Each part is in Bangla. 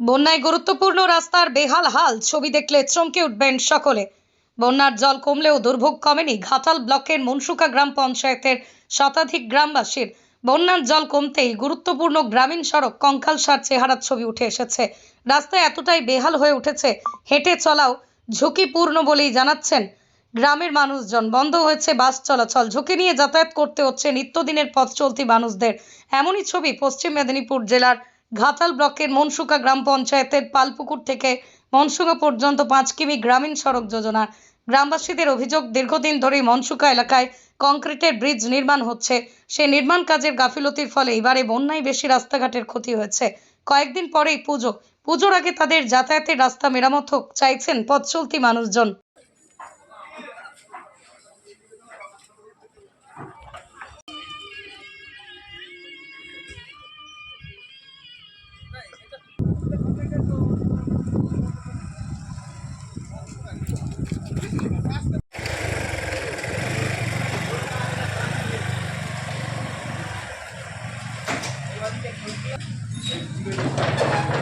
বন্যায় গুরুত্বপূর্ণ রাস্তার বেহাল হাল, ছবি দেখলে চমকে উঠবেন সকলে। বন্যার জল কমলেও দুর্ভোগ কমেনি ঘাটাল ব্লকের মনসুকা গ্রাম পঞ্চায়েতের শতাধিক গ্রামবাসীর। বন্যার জল কমতেই গুরুত্বপূর্ণ গ্রামীণ সড়ক কঙ্কালসার চেহারার ছবি উঠে এসেছে। রাস্তা এতটাই বেহাল হয়ে উঠেছে, হেঁটে চলাও ঝুঁকিপূর্ণ বলেই জানাচ্ছেন। গ্রামের মানুষজন, বন্ধ হয়েছে বাস চলাচল, ঝুঁকি নিয়ে যাতায়াত করতে হচ্ছে নিত্যদিনের পথ চলতি মানুষদের। এমনই ছবি পশ্চিম মেদিনীপুর জেলার ঘাটাল ব্লকের মনসুকা গ্রাম পঞ্চায়েতের পালপুকুর থেকে মনসুকা পর্যন্ত পাঁচ কিমি গ্রামীণ সড়ক যোজনা গ্রামবাসীদের অভিযোগ দীর্ঘদিন ধরেই মনসুকা এলাকায় কংক্রিটের ব্রিজ নির্মাণ হচ্ছে। সেই নির্মাণ কাজের গাফিলতির ফলে এবারে বন্যায় বেশি রাস্তাঘাটের ক্ষতি হয়েছে। কয়েকদিন পরেই পুজো। পুজোর আগে তাদের যাতায়াতের রাস্তা মেরামত হোক চাইছেন পথ চলতি মানুষজন।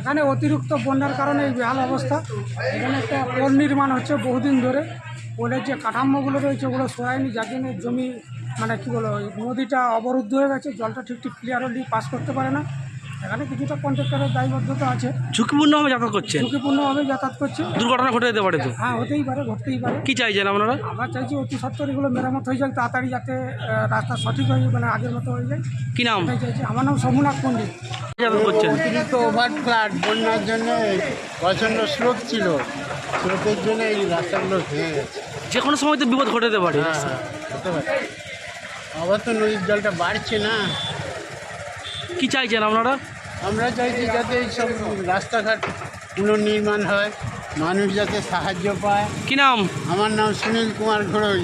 এখানে অতিরিক্ত বন্যার কারণে এই বেহাল অবস্থা। এখানে একটা পোল নির্মাণ হচ্ছে বহুদিন ধরে। পোলের যে কাঠামোগুলো রয়েছে ওগুলো সরায়নি। যার জন্য জমি মানে কী বলো নদীটা অবরুদ্ধ হয়ে গেছে। জলটা ঠিক ঠিক ক্লিয়ারলি পাস করতে পারে না। এখানে কিছুটা কন্ট্রাক্টরের দায়বদ্ধতা আছে। ঝুঁকিপূর্ণভাবে যাতায়াত করছেন ঝুঁকিপূর্ণভাবে যাতায়াত করছে। দুর্ঘটনা ঘটে যেতে পারে তো? হ্যাঁ হতেই পারে ঘটতেই পারে। কি চাইছেন আপনারা? আমরা চাইছি অতি সত্তর এগুলো মেরামত হয়ে যাক তাড়াতাড়ি যাতে রাস্তা সঠিক হয়ে মানে আগের মতো হয়ে যায়। কি নাম? চাইছি। আমার নাম সমুনাথ পণ্ডিত করছেন অতিরিক্ত ওভার ফ্লাড বন্যার জন্য প্রচণ্ড স্রোত ছিল। স্রোতের জন্য এই রাস্তাগুলো ভেঙে গেছে। যে কোনো সময় তো বিপদ ঘটে যেতে পারে। হ্যাঁ হ্যাঁ হতে পারে। আবার তো নদীর জলটা বাড়ছে না। কি চাইছেন আপনারা? আমরা চাইছি যাতে এই সব রাস্তাঘাট পুনর্নির্মাণ হয় মানুষ যাতে সাহায্য পায়। কি নাম? আমার নাম সুনীল কুমার ঘড়ই।